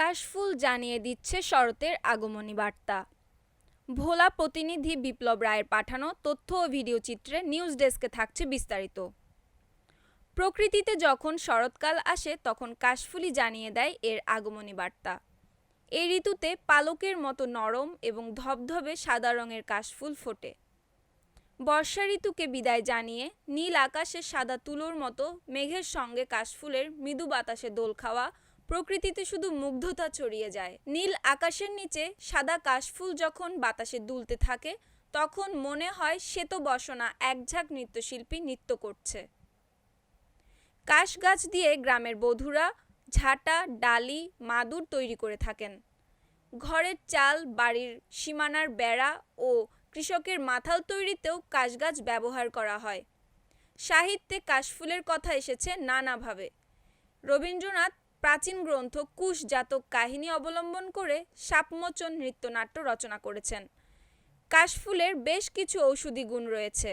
কাশফুল জানিয়ে দিচ্ছে শরতের আগমনী বার্তা। ভোলা প্রতিনিধি বিপ্লব রায়ের পাঠানো তথ্য ও ভিডিও চিত্রে নিউজ ডেস্কে থাকছে বিস্তারিত। প্রকৃতিতে যখন শরৎকাল আসে, তখন কাশফুলই জানিয়ে দেয় এর আগমনী বার্তা। এই ঋতুতে পালকের মতো নরম এবং ধবধবে সাদা রঙের কাশফুল ফোটে। বর্ষা ঋতুকে বিদায় জানিয়ে নীল আকাশে সাদা তুলোর মতো মেঘের সঙ্গে কাশফুলের মৃদু বাতাসে দোল খাওয়া প্রকৃতিতে শুধু মুগ্ধতা ছড়িয়ে যায়। নীল আকাশের নিচে সাদা কাশফুল যখন বাতাসে দুলতে থাকে, তখন মনে হয় শ্বেত বসনা একঝাঁক নৃত্যশিল্পী নৃত্য করছে। কাশ গাছ দিয়ে গ্রামের বধূরা ঝাঁটা, ডালি, মাদুর তৈরি করে থাকেন। ঘরের চাল, বাড়ির সীমানার বেড়া ও কৃষকের মাথাল তৈরিতেও কাশগাছ ব্যবহার করা হয়। সাহিত্যে কাশফুলের কথা এসেছে নানাভাবে। রবীন্দ্রনাথ প্রাচীন গ্রন্থ কুশ জাতক কাহিনী অবলম্বন করে সাপমোচন নৃত্যনাট্য রচনা করেছেন। কাশফুলের বেশ কিছু ঔষধি গুণ রয়েছে।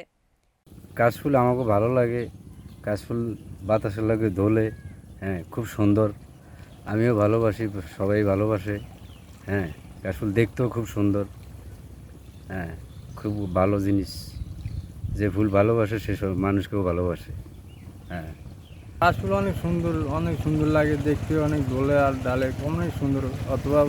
কাশফুল আমাকে ভালো লাগে। কাশফুল বাতাসের লাগে দোলে হ্যাঁ খুব সুন্দর। আমিও ভালোবাসি, সবাই ভালোবাসে হ্যাঁ কাশফুল দেখতেও খুব সুন্দর হ্যাঁ খুব ভালো জিনিস। যে ফুল ভালোবাসে, সেসব মানুষকেও ভালোবাসে হ্যাঁ। কাশফুল অনেক সুন্দর অনেক সুন্দর লাগে দেখতে, অনেক দোলে আর ডালে, অনেক সুন্দর। অথবা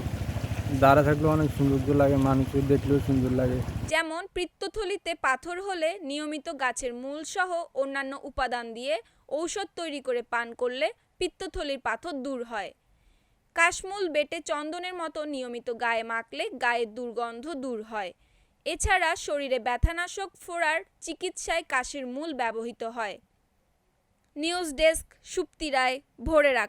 দাঁড়া থাকলেও অনেক সৌন্দর্য লাগে, মানুষের দেখলেও সুন্দর লাগে। যেমন পিত্তথলিতে পাথর হলে নিয়মিত গাছের মূল সহ অন্যান্য উপাদান দিয়ে ঔষধ তৈরি করে পান করলে পিত্তথলির পাথর দূর হয়। কাশমূল বেটে চন্দনের মতো নিয়মিত গায়ে মাখলে গায়ের দুর্গন্ধ দূর হয়। এছাড়া শরীরে ব্যথানাশক ফোড়ার চিকিৎসায় কাশির মূল ব্যবহৃত হয়। নিউজ ডেস্ক সুপ্তি রায় ভোরের আকাশ